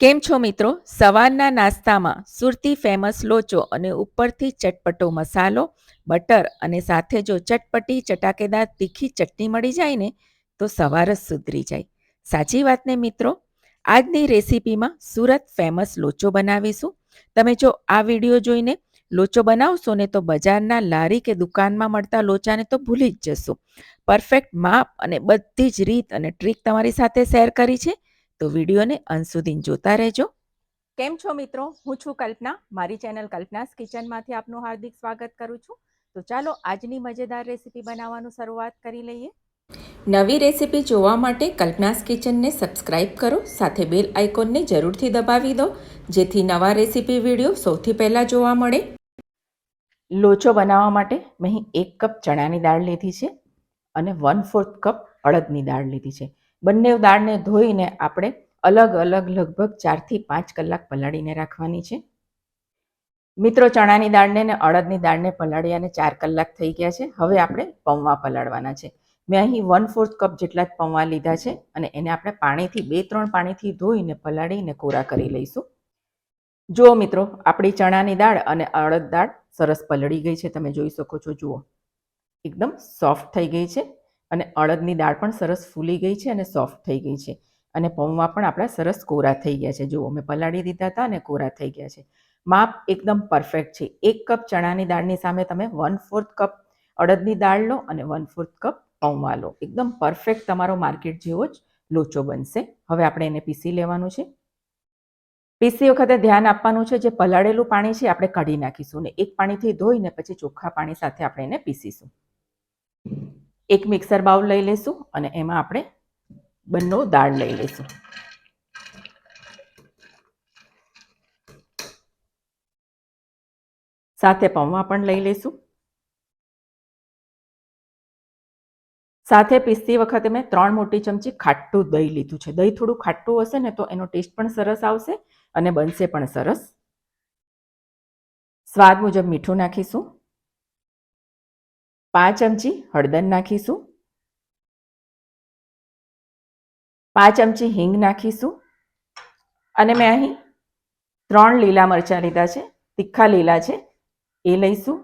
કેમ છો મિત્રો? સવારના નાસ્તામાં સુરતી ફેમસ લોચો અને ઉપરથી ચટપટો મસાલો, બટર અને સાથે જો ચટપટી, ચટાકેદાર, તીખી ચટણી મળી જાય ને, તો સવાર જ સુધરી જાય. સાચી વાત ને મિત્રો? આજની રેસીપીમાં સુરત ફેમસ લોચો બનાવીશું. તમે જો આ વીડિયો જોઈને લોચો બનાવશો ને, તો બજારના લારી કે દુકાનમાં મળતા લોચાને તો ભૂલી જ જશો. પરફેક્ટ માપ અને બધી જ રીત અને ટ્રીક તમારી સાથે શેર કરી છે. તો વિડીયોને અંત સુધી જોતા રહેજો. કેમ છો મિત્રો? હું છું કલ્પના. મારી ચેનલ કલ્પનાસ કિચનમાંથી આપનું હાર્દિક સ્વાગત કરું છું. તો ચાલો આજની મજેદાર રેસીપી બનાવવાનું શરૂઆત કરી લઈએ. નવી રેસીપી જોવા માટે કલ્પનાસ કિચનને સબસ્ક્રાઇબ કરો, સાથે બેલ આઇકોનને જરૂરથી દબાવી દો, જેથી નવા રેસીપી વીડિયો સૌથી પહેલાં જોવા મળે. લોચો બનાવવા માટે મેં એક કપ ચણાની દાળ લીધી છે અને વન ફોર્થ કપ અડદની દાળ લીધી છે. બંને દાળને ધોઈને આપણે અલગ અલગ લગભગ ચારથી પાંચ કલાક પલાળીને રાખવાની છે. મિત્રો, ચણાની દાળને ને અડદની દાળને પલાળ્યાને ચાર કલાક થઈ ગયા છે. હવે આપણે પૌવા પલાળવાના છે. મેં અહીં વન ફોર્થ કપ જેટલા જ પૌવા લીધા છે અને એને આપણે પાણીથી બે ત્રણ પાણીથી ધોઈને પલાળીને કોરા કરી લઈશું. જુઓ મિત્રો, આપણી ચણાની દાળ અને અડદ દાળ સરસ પલળી ગઈ છે. તમે જોઈ શકો છો, જુઓ. એકદમ સોફ્ટ થઈ ગઈ છે. અને અડદની દાળ પણ સરસ ફૂલી ગઈ છે અને સોફ્ટ થઈ ગઈ છે. અને પૌવા પણ આપણા સરસ કોરા થઈ ગયા છે. જુઓ મેં પલાળી દીધા હતા અને કોરા થઈ ગયા છે. માપ એકદમ પરફેક્ટ છે. એક કપ ચણાની દાળની સામે તમે વન ફોર્થ કપ અડદની દાળ લો અને વન ફોર્થ કપ પૌવા લો. એકદમ પરફેક્ટ તમારો માર્કેટ જેવો જ લોચો બનશે. હવે આપણે એને પીસી લેવાનું છે. પીસી વખતે ધ્યાન આપવાનું છે, જે પલાળેલું પાણી છે આપણે કાઢી નાખીશું ને એક પાણીથી ધોઈને પછી ચોખ્ખા પાણી સાથે આપણે એને પીસીશું. એક મિક્સર બાઉલ લઈ લઈશું અને એમાં આપણે બંને દાળ લઈ લઈશું સાથે પૌવા પણ લઈ લઈશું સાથે પીસતી વખતે મેં ત્રણ મોટી ચમચી ખાટું દહીં લીધું છે. દહીં થોડું ખાટું હશે ને તો એનો ટેસ્ટ પણ સરસ આવશે અને બનશે પણ સરસ. સ્વાદ મુજબ મીઠું નાખીશું. પાંચ ચમચી હળદર નાખીશું. પાંચ ચમચી હિંગ નાખીશું. અને મેં અહીં ત્રણ લીલા મરચાં લીધા છે, તીખા લીલા છે, એ લઈશું.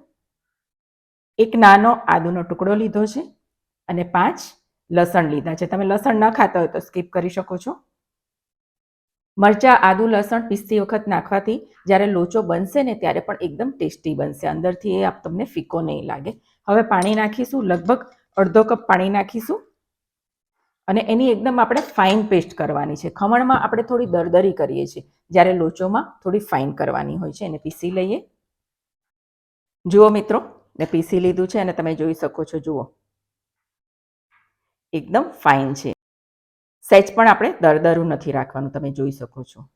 એક નાનો આદુનો ટુકડો લીધો છે અને પાંચ લસણ લીધા છે. તમે લસણ ન ખાતા હોય તો સ્કીપ કરી શકો છો. મરચાં, આદુ, લસણ પીસતી વખત નાખવાથી જ્યારે લોચો બનશે ને ત્યારે પણ એકદમ ટેસ્ટી બનશે. અંદરથી એ આપ તમને ફીકો નહીં લાગે. હવે પાણી નાખીશું, લગભગ અડધો કપ પાણી નાખીશું. અને એની એકદમ આપણે ફાઇન પેસ્ટ કરવાની છે. ખમણમાં આપણે થોડી દરદરી કરીએ છીએ. જ્યારે લોચોમાં થોડી ફાઇન કરવાની હોય છે, એને પીસી લઈએ. જુઓ મિત્રો ને પીસી લીધું છે અને તમે જોઈ શકો છો, જુઓ. એકદમ ફાઇન છે. સહેજ પણ આપણે દરદરું નથી રાખવાનું, તમે જોઈ શકો છો.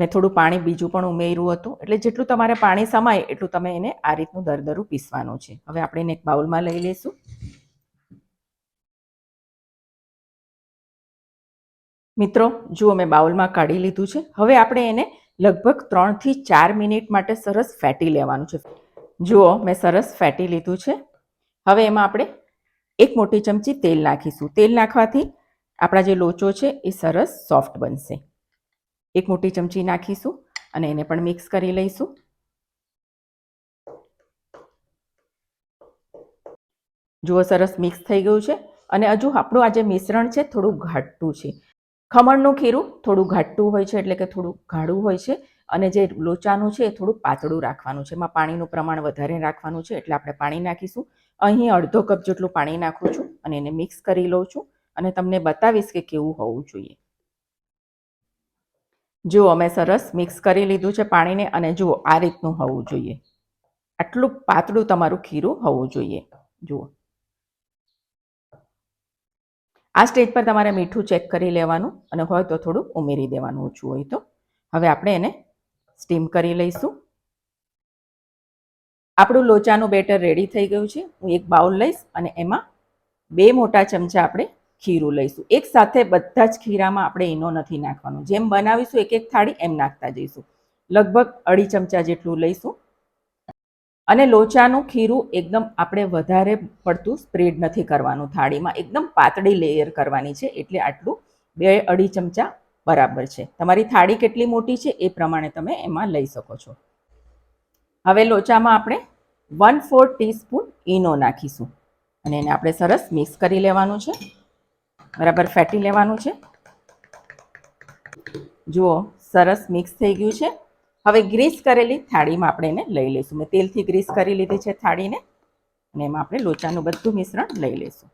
મેં થોડું પાણી બીજું પણ ઉમેર્યું હતું. એટલે જેટલું તમારે પાણી સમાય એટલું તમે એને આ રીતનું દરદરું પીસવાનું છે. હવે આપણે એને એક બાઉલમાં લઈ લઈશું. મિત્રો, જુઓ મેં બાઉલમાં કાઢી લીધું છે. હવે આપણે એને લગભગ ત્રણથી ચાર મિનિટ માટે સરસ ફેટી લેવાનું છે. જુઓ, મેં સરસ ફેટી લીધું છે. હવે એમાં આપણે એક મોટી ચમચી તેલ નાખીશું. તેલ નાખવાથી આપણા જે લોચો છે એ સરસ સોફ્ટ બનશે. એક મોટી ચમચી નાખીશું અને એને પણ મિક્સ કરી લઈશું. જુઓ, સરસ મિક્સ થઈ ગયું છે અને હજુ આપણું આ જે મિશ્રણ છે થોડું ઘાટું છે. ખમણનું ખીરું થોડું ઘાટું હોય છે એટલે કે થોડું ગાઢું હોય છે અને જે લોચાનું છે એ થોડું પાતળું રાખવાનું છે. એમાં પાણીનું પ્રમાણ વધારે રાખવાનું છે એટલે આપણે પાણી નાખીશું. અહીં અડધો કપ જેટલું પાણી નાખું છું અને એને મિક્સ કરી લઉં છું અને તમને બતાવીશ કે કેવું હોવું જોઈએ. જુઓ અમે સરસ મિક્સ કરી લીધું છે પાણીને અને જુઓ, આ રીતનું હોવું જોઈએ. આટલું પાતળું તમારું ખીરું હોવું જોઈએ. જુઓ. આ સ્ટેજ પર તમારે મીઠું ચેક કરી લેવાનું અને હોય તો થોડું ઉમેરી દેવાનું, ઓછું હોય તો. હવે આપણે એને સ્ટીમ કરી લઈશું. આપણું લોચાનું બેટર રેડી થઈ ગયું છે. હું એક બાઉલ લઈશ અને એમાં બે મોટા ચમચા આપણે ખીરું લઈશું. એક સાથે બધા જ ખીરામાં આપણે ઈનો નથી નાખવાનું. જેમ બનાવીશું એક એક થાળી એમ નાખતા જઈશું. લગભગ અઢી ચમચા જેટલું લઈશું. અને લોચાનું ખીરું એકદમ આપણે વધારે પડતું સ્પ્રેડ નથી કરવાનું થાળીમાં. એકદમ પાતળી લેયર કરવાની છે એટલે આટલું બે અઢી ચમચા બરાબર છે. તમારી થાળી કેટલી મોટી છે એ પ્રમાણે તમે એમાં લઈ શકો છો. હવે લોચામાં આપણે વન ફોર ટીસ્પૂન ઈનો નાખીશું. અને એને આપણે સરસ મિક્સ કરી લેવાનું છે. બરાબર ફેટી લેવાનું છે. જુઓ, સરસ મિક્સ થઈ ગયું છે. હવે ગ્રીસ કરેલી થાળીમાં આપણે એને લઈ લઈશું. મેં તેલથી ગ્રીસ કરી લીધી છે થાળીને. અને એમાં આપણે લોચાનું બધું મિશ્રણ લઈ લઈશું.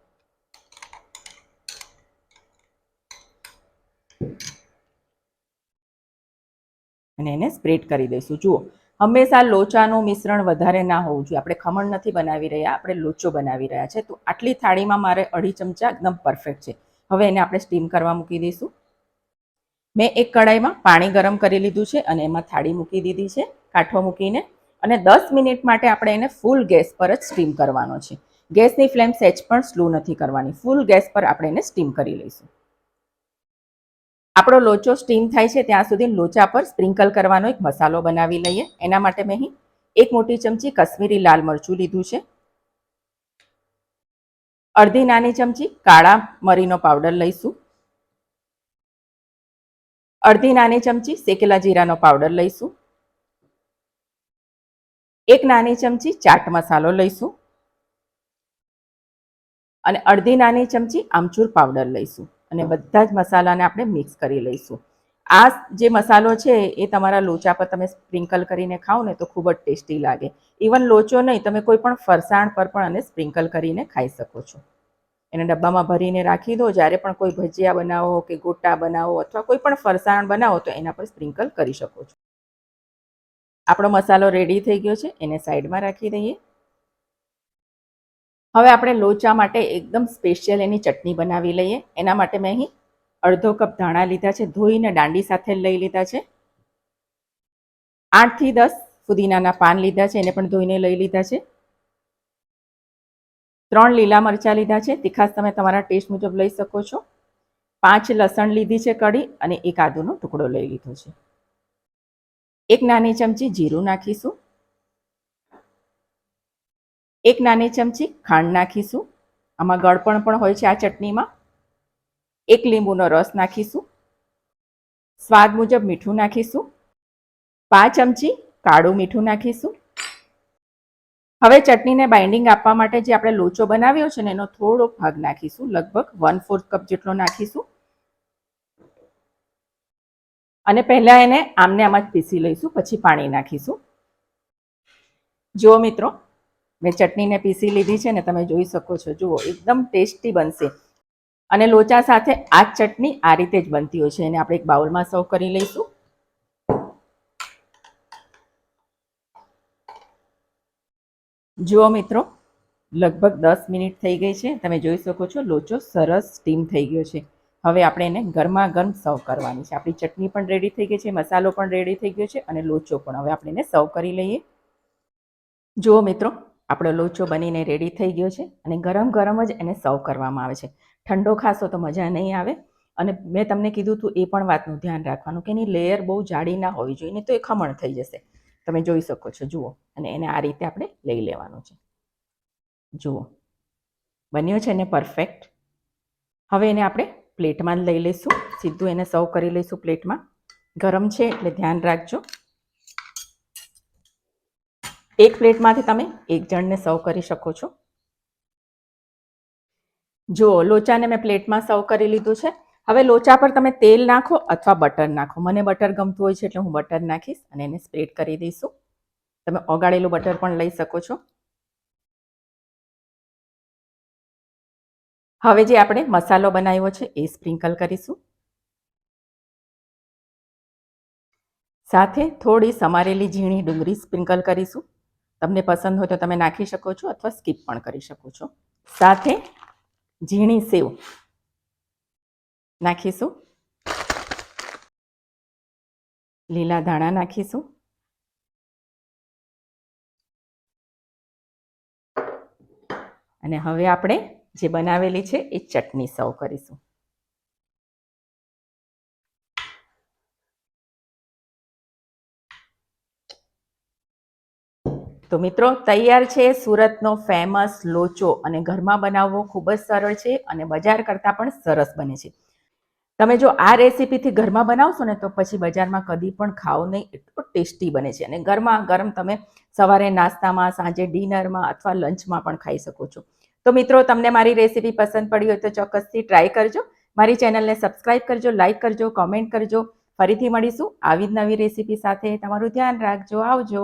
અને એને સ્પ્રેડ કરી દઈશું. જુઓ, હંમેશા લોચાનું મિશ્રણ વધારે ના હોવું જોઈએ. આપણે ખમણ નથી બનાવી રહ્યા, આપણે લોચો બનાવી રહ્યા છે. તો આટલી થાળીમાં મારે અઢી ચમચા એકદમ પરફેક્ટ છે. હવે એને આપણે સ્ટીમ કરવા મૂકી દઈશું. મેં એક કડાઈમાં પાણી ગરમ કરી લીધું છે અને એમાં થાળી મૂકી દીધી છે, કાંઠો મૂકીને. અને દસ મિનિટ માટે આપણે એને ફૂલ ગેસ પર જ સ્ટીમ કરવાનો છે. ગેસની ફ્લેમ સેચ પણ સ્લો નથી કરવાની. ફૂલ ગેસ પર આપણે એને સ્ટીમ કરી લઈશું. આપણો લોચો સ્ટીમ થાય છે ત્યાં સુધી લોચા પર સ્પ્રિંકલ કરવાનો એક મસાલો બનાવી લઈએ. એના માટે મેં અહીં એક મોટી ચમચી કશ્મીરી લાલ મરચું લીધું છે. અડધી નાની ચમચી કાળા મરીનો પાવડર લઈશું. અડધી નાની ચમચી શેકેલા જીરાનો પાવડર લઈશું. એક નાની ચમચી ચાટ મસાલો લઈશું. અને અડધી નાની ચમચી આમચૂર પાવડર લઈશું. અને બધા જ મસાલાને આપણે મિક્સ કરી લઈશું. આ જે મસાલો છે એ તમારા લોચા પર તમે સ્પ્રિંકલ કરીને ખાઓ ને તો ખૂબ જ ટેસ્ટી લાગે. ઇવન લોચો નહીં, તમે કોઈ પણ ફરસાણ પર પણ આને સ્પ્રિંકલ કરીને ખાઈ શકો છો. એને ડબ્બામાં ભરીને રાખી દો. જ્યારે પણ કોઈ ભજીયા બનાવો કે ગોટા બનાવો અથવા કોઈ પણ ફરસાણ બનાવો તો એના પર સ્પ્રિંકલ કરી શકો છો. આપણો મસાલો રેડી થઈ ગયો છે. એને સાઈડમાં રાખી દઈએ. હવે આપણે લોચા માટે એકદમ સ્પેશિયલ એની ચટણી બનાવી લઈએ. એના માટે મેં અહીં અડધો કપ ધાણા લીધા છે, ધોઈને દાંડી સાથે લઈ લીધા છે. આઠથી દસ ફુદીનાના પાન લીધા છે, એને પણ ધોઈને લઈ લીધા છે. ત્રણ લીલા મરચાં લીધા છે તીખાસ તમે તમારા ટેસ્ટ મુજબ લઈ શકો છો. પાંચ લસણ લીધી છે કડી અને એક આદુનો ટુકડો લઈ લીધો છે. એક નાની ચમચી જીરું નાખીશું. એક નાની ચમચી ખાંડ નાખીશું. આમાં ગળપણ પણ હોય છે આ ચટણીમાં. એક લીંબુનો રસ નાખીશું. સ્વાદ મુજબ મીઠું નાખીશું. પાંચ ચમચી કાળું મીઠું નાખીશું. હવે ચટણીને બાઇન્ડિંગ આપવા માટે જે આપણે લોચો બનાવ્યો છે ને, એનો થોડો ભાગ નાખીશું. લગભગ વન ફોર્થ કપ જેટલો નાખીશું. અને પહેલા એને આમને આમ જ પીસી લઈશું, પછી પાણી નાખીશું. જુઓ મિત્રો, મેં ચટણીને પીસી લીધી છે ને, તમે જોઈ શકો છો. જુઓ, એકદમ ટેસ્ટી બનશે. અને લોચા સાથે આ ચટણી આ રીતે જ બનતી હોય છે. એને આપણે એક બાઉલમાં સર્વ કરી લઈશું. જુઓ મિત્રો, લગભગ દસ મિનિટ થઈ ગઈ છે. તમે જોઈ શકો છો, લોચો સરસ સ્ટીમ થઈ ગયો છે. હવે આપણે એને ગરમા ગરમ સર્વ કરવાની છે. આપણી ચટણી પણ રેડી થઈ ગઈ છે, મસાલો પણ રેડી થઈ ગયો છે અને લોચો પણ. હવે આપણે એને સર્વ કરી લઈએ. જુઓ મિત્રો આપણો લોચો બનીને રેડી થઈ ગયો છે અને ગરમ ગરમ જ એને સર્વ કરવામાં આવે છે. ઠંડો ખાશો તો મજા નહીં આવે. અને મેં તમને કીધું હતું એ પણ વાતનું ધ્યાન રાખવાનું કે એની લેયર બહુ જાડી ના હોવી જોઈએ, નહીં તો એ ખમણ થઈ જશે. તમે જોઈ શકો છો, જુઓ. અને એને આ રીતે આપણે લઈ લેવાનું છે. જુઓ. બન્યો છે ને પરફેક્ટ હવે એને આપણે પ્લેટમાં લઈ લઈશું. સીધું એને સર્વ કરી લઈશું પ્લેટમાં ગરમ છે એટલે ધ્યાન રાખજો. એક પ્લેટમાંથી તમે એક જણને સર્વ કરી શકો છો. જો લોચાને મેં પ્લેટમાં સર્વ કરી લીધું છે, હવે લોચા પર તમે તેલ નાખો અથવા બટર નાખો. મને બટર ગમતું હોય છે એટલે હું બટર નાખીશ અને એને સ્પ્રેડ કરી દઈશું. તમે ઓગાળેલું બટર પણ લઈ શકો છો. હવે જે આપણે મસાલો બનાવ્યો છે એ સ્પ્રિંકલ કરીશું. સાથે થોડી સમારેલી ઝીણી ડુંગળી સ્પ્રિંકલ કરીશું. તમને પસંદ હોય તો તમે નાખી શકો છો અથવા સ્કીપ પણ કરી શકો છો. સાથે ઝીણી સેવ નાખીશું. લીલા ધાણા નાખીશું. અને હવે આપણે જે બનાવેલી છે એ ચટણી સર્વ કરીશું. તો મિત્રો, તૈયાર છે સુરતનો ફેમસ લોચો અને ઘરમાં બનાવવો ખૂબ જ સરળ છે અને બજાર કરતાં પણ સરસ બને છે. તમે જો આ રેસીપીથી ઘરમાં બનાવશો ને તો પછી બજારમાં કદી પણ ખાઓ નહીં, એટલો ટેસ્ટી બને છે. અને ગરમા ગરમ તમે સવારે નાસ્તામાં, સાંજે ડિનરમાં અથવા લંચમાં પણ ખાઈ શકો છો. તો મિત્રો, તમને મારી રેસીપી પસંદ પડી હોય તો ચોક્કસથી ટ્રાય કરજો. મારી ચેનલને સબસ્ક્રાઇબ કરજો, લાઇક કરજો, કોમેન્ટ કરજો. ફરીથી મળીશું આવી જ નવી રેસીપી સાથે. તમારું ધ્યાન રાખજો. આવજો.